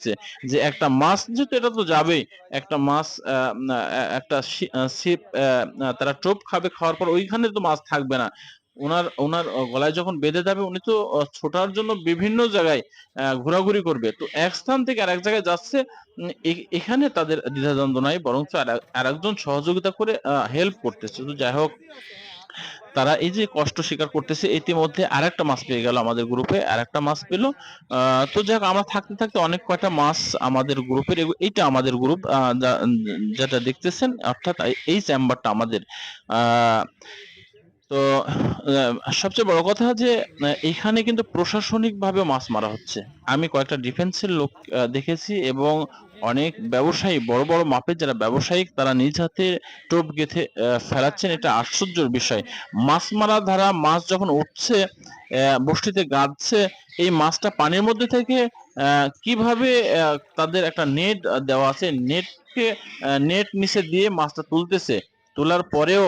দিচ্ছে যে একটা মাছ যেহেতু এটা তো যাবেই একটা আহ, একটা আহ, তারা টোপ খাবে খাওয়ার পর ওইখানে তো মাছ থাকবে না। ওনার ওনার গলায় যখন বেঁধে যাবে উনি তো ছোটার জন্য বিভিন্ন জায়গায় ঘোরাঘুরি করবে। তো এক স্থান থেকে আরেক জায়গায় যাচ্ছে এখানে তাদের দ্বিধাদ্বন্দ্ব নাই বরং আরেকজন সহযোগিতা করে হেল্প করতেছে। তো যাই হোক তারা এই যে কষ্ট স্বীকার করতেছে, ইতিমধ্যে আর একটা মাছ পেয়ে গেল আমাদের গ্রুপে আরেকটা মাছ পেল। তো যাক, আমরা থাকতে থাকতে অনেক কয়টা মাছ আমাদের গ্রুপের এইটা আমাদের গ্রুপ যেটা দেখতেছেন, অর্থাৎ এই- চেম্বারটা আমাদের। তো সবচেয়ে বড় কথা যে এখানে কিন্তু প্রশাসনিকভাবে মাছ মারা হচ্ছে। আমি কয়েকটা ডিফেন্সের লোক দেখেছি এবং অনেক ব্যবসায়ী, বড় বড় মাপের যারা ব্যবসায়িক, তারা নিজ হাতে টোপ গেথে ফেলাচ্ছেন। এটা আশ্চর্যের বিষয়। মাছ মারা ধারা, মাছ যখন উঠছে বষ্টিতে গাঁদছে এই মাছটা পানির মধ্যে থেকে কীভাবে তাদের একটা নেট দেওয়া আছে? নেটকে নেট নিচে দিয়ে মাছটা তুলতেছে। তোলার পরেও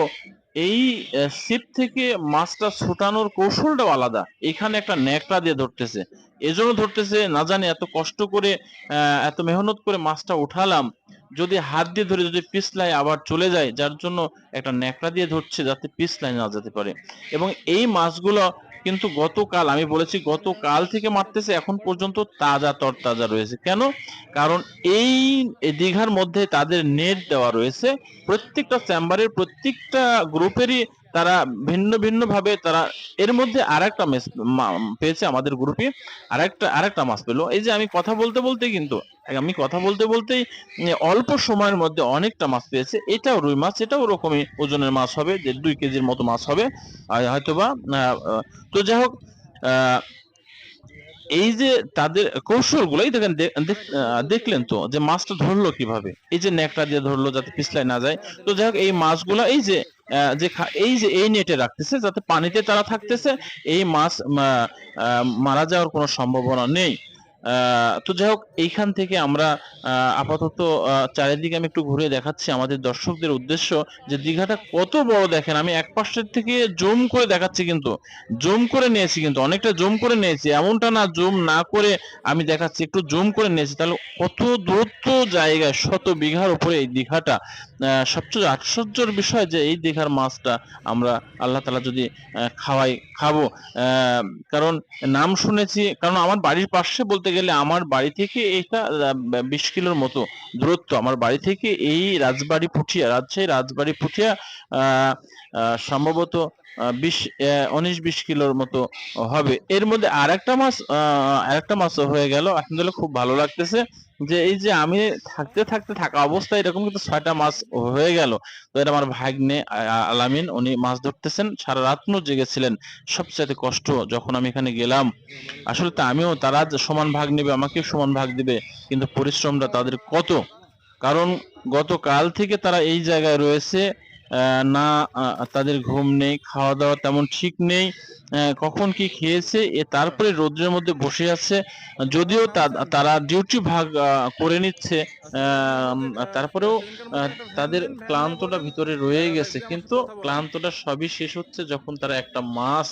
এই সিপ থেকে মাছটা ছোটানোর কৌশলটাও আলাদা। এখানে একটা ন্যাকড়া দিয়ে ধরতেছে। এজন্য ধরতেছে, না জানি এত কষ্ট করে এত মেহনত করে মাছটা উঠালাম যদি হাত দিয়ে ধরে যদি পিছলায় আবার চলে যায়, যার জন্য একটা ন্যাকড়া দিয়ে ধরছে যাতে পিছলায় না যেতে পারে। এবং এই মাছগুলো কিন্তু গতকাল, আমি বলেছি গতকাল থেকে মারতেছে, এখন পর্যন্ত তাজা তরতাজা রয়েছে। কেন? কারণ এই দীঘার মধ্যে তাদের নেট দেওয়া রয়েছে। প্রত্যেকটা চেম্বারের প্রত্যেকটা গ্রুপেরই তারা ভিন্ন ভিন্ন ভাবে তারা এর মধ্যে আরেকটা মেস পেয়েছে আমাদের গ্রুপে আরেকটা আরেকটা মাস পেল। এই যে আমি কথা বলতে বলতে কিন্তু, আমি কথা বলতে বলতেই অল্প সময়ের মধ্যে অনেকটা মাছ পেয়েছে। এটাও রুই মাছ, এটাও ওরকমই ওজনের মাছ হবে, যে দুই কেজির মতো মাছ হবে। হয়তোবা তো যাই হোক এই যে তাদের কৌশলগুলো দেখেন দেখলেন তো যে মাছটা ধরলো কীভাবে? এই যে নেকটা দিয়ে ধরলো যাতে পিছলায় না যায়। তো যাই হোক, এই মাছগুলা এই যে যে এই যে এই নেটে রাখতেছে যাতে পানিতে তারা থাকতেছে, এই মাছ মারা যাওয়ার কোনো সম্ভাবনা নেই। তো যাই হোক, এইখান থেকে আমরা আপাতত চারিদিকে আমি একটু ঘুরে দেখাচ্ছি আমাদের দর্শকদের উদ্দেশ্য যে দীঘাটা কত বড় দেখেন, আমি এক পাশের থেকে জুম করে দেখাচ্ছি কিন্তু, জুম করে নিয়েছি কিন্তু, অনেকটা জুম করে নিয়েছি, এমনটা না জুম না করে আমি দেখাচ্ছি, একটু জুম করে নিয়েছি, তাহলে কত দূরত্ব, জায়গায় শত বিঘার উপরে এই দীঘাটা সবচেয়ে আশ্চর্যের বিষয় যে এই দীঘার মাছটা আমরা আল্লাহ তালা যদি খাওয়াই, খাব কারণ নাম শুনেছি, কারণ আমার বাড়ির পাশে বলতে গেলে আমার বাড়ি থেকে এটা বিশ কিলোর মতো দূরত্ব। আমার বাড়ি থেকে এই রাজবাড়ি পুঠিয়া রাজশাহী রাজবাড়ি পুঠিয়া আহ, সম্ভবত বিশ উনিশ বিশ কিলোর মতো হবে। এর মধ্যে আরেকটা মাছ আহ, আরেকটা মাছ হয়ে গেল। আলহামদুলিল্লাহ খুব ভালো লাগতেছে যে এই যে আমি থাকতে থাকতে থাকা অবস্থায় এরকম কিন্তু ছয়টা মাছ হয়ে গেল। তো এটা আমার ভাগ্নে আলামিন উনি মাছ ধরতেছেন। সারা রাত জেগেছিলেন। সবচেয়ে কষ্ট যখন আমি এখানে গেলাম। আসলে তা আমিও তারা সমান ভাগ নেবে আমাকে সমান ভাগ দিবে কিন্তু পরিশ্রমটা তাদের কত? কারণ গতকাল থেকে তারা এই জায়গায় রয়েছে। না তাদের ঘুম নেই খাওয়া দাওয়া তেমন ঠিক নেই। কখন কি খেয়েছে, এ তারপরে রোদ্রের মধ্যে বসে আছে। যদিও তারা ডিউটি ভাগ করে নিচ্ছে তারপরেও তাদের ক্লান্তটা ভিতরে রয়ে গেছে। কিন্তু ক্লান্তটা সবই শেষ হচ্ছে যখন তারা একটা মাছ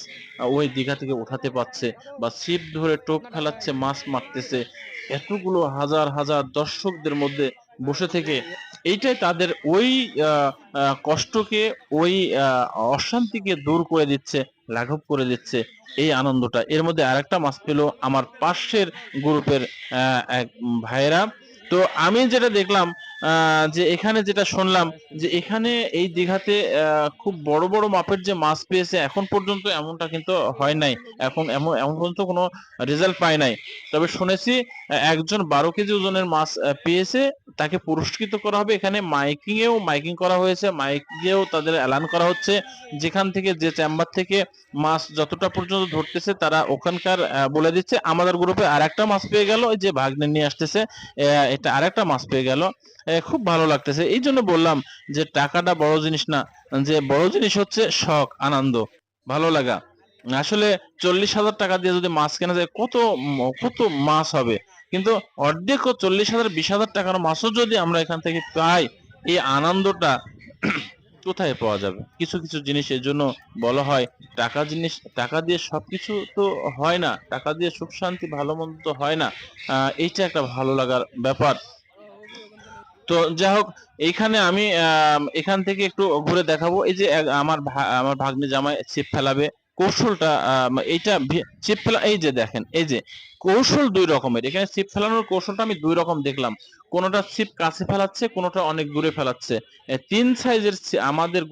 ওই দিঘা থেকে উঠাতে পারছে বা ছিপ ধরে টোপ ফেলাচ্ছে, মাছ মারতেছে। এতগুলো হাজার হাজার দর্শকদের মধ্যে বসে থেকে এইটাই তাদের ওই কষ্টকে, ওই অশান্তিকে দূর করে দিচ্ছে, লাঘব করে দিচ্ছে এই আনন্দটা। এর মধ্যে আর একটা মাছ পেল আমার পাশের গ্রুপের এক ভাইয়েরা। তো আমি যেটা দেখলাম যে এখানে যেটা শুনলাম, যে এখানে এই দিঘাতে খুব বড় বড় মাপের যে মাছ পেয়েছে, এখন পর্যন্ত এমনটা কিন্তু হয় নাই। এখন এমন এমন পর্যন্ত কোনো রেজাল্ট পায় নাই। তবে শুনেছি একজন বারো কেজি ওজনের মাছ পেয়েছে। তাকে পুরস্কৃত করা হবে। এখানে মাইকিং এও মাইকিং করা হয়েছে। মাইকিংয়েও তাদের অ্যালান করা হচ্ছে। যেখান থেকে, যে চেম্বার থেকে মাছ যতটা পর্যন্ত ধরতেছে, তারা ওখানকার বলে দিচ্ছে। আমাদের গ্রুপে আরেকটা মাছ পেয়ে গেল। যে ভাগ্নে নিয়ে আসতেছে এটা আরেকটা মাছ পেয়ে গেল। খুব ভালো লাগতেছে। এই জন্য বললাম যে টাকাটা বড় জিনিস না, যে বড় জিনিস হচ্ছে শখ, আনন্দ, ভালো লাগা। আসলে চল্লিশ হাজার টাকা দিয়ে যদি মাছ কেনা যায়, কত কত মাছ হবে? কিন্তু অর্ধেক ও চল্লিশ হাজার, বিশ হাজার টাকার মাছও যদি আমরা এখান থেকে পাই, এই আনন্দটা কোথায় পাওয়া যাবে? কিছু কিছু জিনিস এর জন্য বলা হয়, টাকা জিনিস, টাকা দিয়ে সবকিছু তো হয় না। টাকা দিয়ে সুখ শান্তি, ভালো মন্দ তো হয় না। এইটা একটা ভালো লাগার ব্যাপার। তো যাই হোক, এইখানে আমি এখান থেকে একটু ঘুরে দেখাবো। এই যে আমার আমার ভাগ্নে জামাই ছিপ ফেলাবে। কৌশলটা এইটা ছিপ ফেলা, এই যে দেখেন, এই যে কৌশল দুই রকমের। এখানে ছিপ ফেলানোর কৌশলটা আমি দুই রকম দেখলাম। কোনোটা ছিপ কাছে ফেলাচ্ছে, কোনোটা অনেক দূরে ফেলাচ্ছে। তিন সাইজের আমাদের